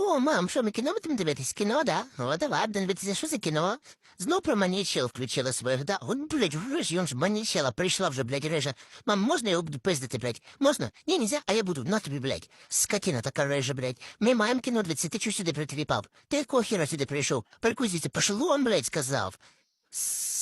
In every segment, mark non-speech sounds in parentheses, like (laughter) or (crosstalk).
О, мам, що ми кіно будемо дивитись? Кіно, да? О, давай, будемо дивитися, що за кіно? Знов про манічел включила своїх, да? От, блядь, риж, він ж манічела, прийшла вже, блядь, рижа. Мам, можна я буду пиздити, блядь? Можна? Ні, нельзя, а я буду, на тобі, блядь. Скотина така рижа, блядь. Ми маємо кіно дивитися, ти чого сюди притріпав? Ти якого хіра сюди прийшов? Перекузіться, пошел он, блядь, сказав.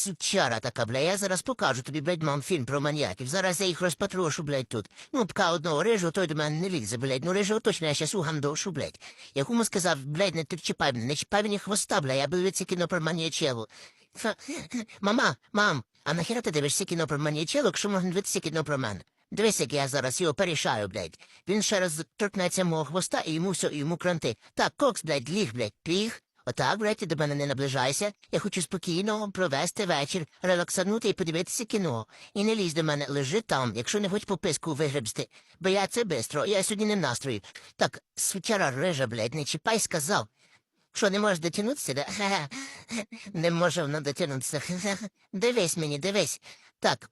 Сучара така, бля, я зараз покажу тобі, блядь, мам, фільм про маньяків. Зараз я їх розпатрошу, блядь, тут. Ну, пока одного рижу, той до мене не лізе, блядь. Ну, рижого точно я щас угандошу, блядь. Я сказав, блядь, не чіпай мене, не чіпай мені хвоста, бля, я дивиться кіно про маньячелу. Мама, мам, а нахіра ти дивишся кіно про маньячелу, якщо можна дивитися кіно про мене? Дивись, як я зараз його порішаю, блядь. Він ще раз торкнеться мого хвоста і йому все, і йому кранти. Так, кокс, блядь, ліг, блядь, ліг. Отак, ти до мене не наближайся. Я хочу спокійно провести вечір, релаксанути і подивитися кіно. І не лізь до мене, лежи там, якщо не хоч пописку вигребсти. Бо я це бистро, я сьогодні не в настрої. Так, свічара рижа, блядь, не чіпай, сказав. Що, не можеш дотягнутися, да? Ха-ха. (laughs) Не може вона дотягнутися. Ха-ха. (laughs) Дивись мені, дивись. Так,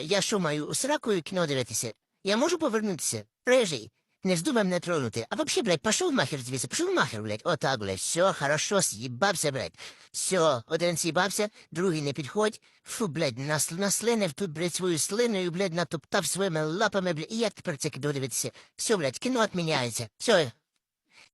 я що маю з ракою кіно дивитися? Я можу повернутися? Рижий. Не вздумай мене тронути. А вообще, блядь, пошел нахер звідси, пошел нахер, блядь. Отак, блядь, все, хорошо, съебався, блядь. Все, один съебався, другий не підходь. Фу, блядь, нас, наслинив тут, блядь, свою слиною, блядь, натоптав своїми лапами, блядь. І як тепер це дивитися? Все, блядь, кіно відміняється. Все,